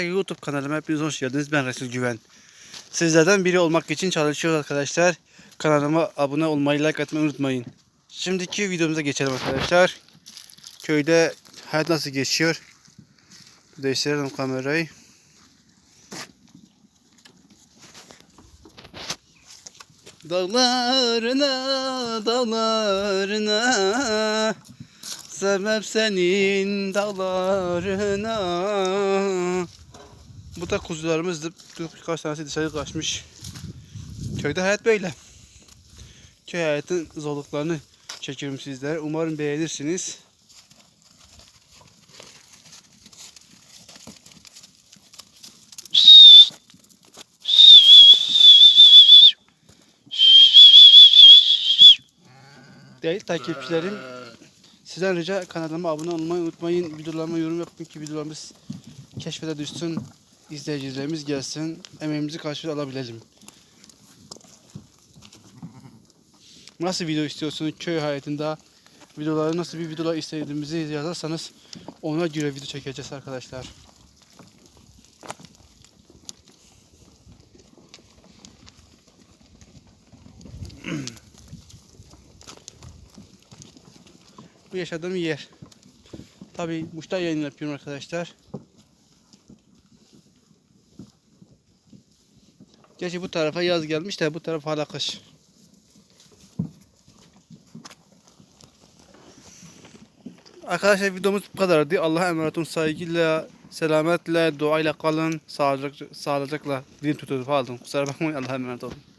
YouTube kanalıma hepiniz hoş geldiniz. Ben Resul Güven. Sizlerden biri olmak için çalışıyoruz arkadaşlar. Kanalıma abone olmayı, like atmayı unutmayın. Şimdiki videomuza geçelim arkadaşlar. Köyde hayat nasıl geçiyor? Değiştirelim kamerayı. Dağlarına, dağlarına Sebep senin dağlarına Bu da kuzularımızdı. Birkaç tanesi dışarı kaçmış. Köyde hayat böyle. Köy hayatın zorluklarını çekiyorum sizlere. Umarım beğenirsiniz. Değil takipçilerim. Sizden rica kanalıma abone olmayı unutmayın. Videolarıma yorum yapın ki videolarımız keşfete düşsün. İzleyicilerimiz gelsin. Emeğimizi karşılığı alabilelim. Nasıl video istiyorsunuz köy hayatında? Videoları nasıl bir videolar istediğimizi yazarsanız ona göre video çekeceğiz arkadaşlar. Bu yaşadığım yer. Tabi Muş'ta yayın yapıyorum arkadaşlar. Gerçi bu tarafa yaz gelmiş de bu taraf hala kış. Arkadaşlar videomuz bu kadardı. Allah'a emanet olun. Saygıyla, selametle, duayla kalın. Sağlıcakla, sağlıcakla. Dilim tutuyordu pardon. Kusura bakmayın. Allah'a emanet olun.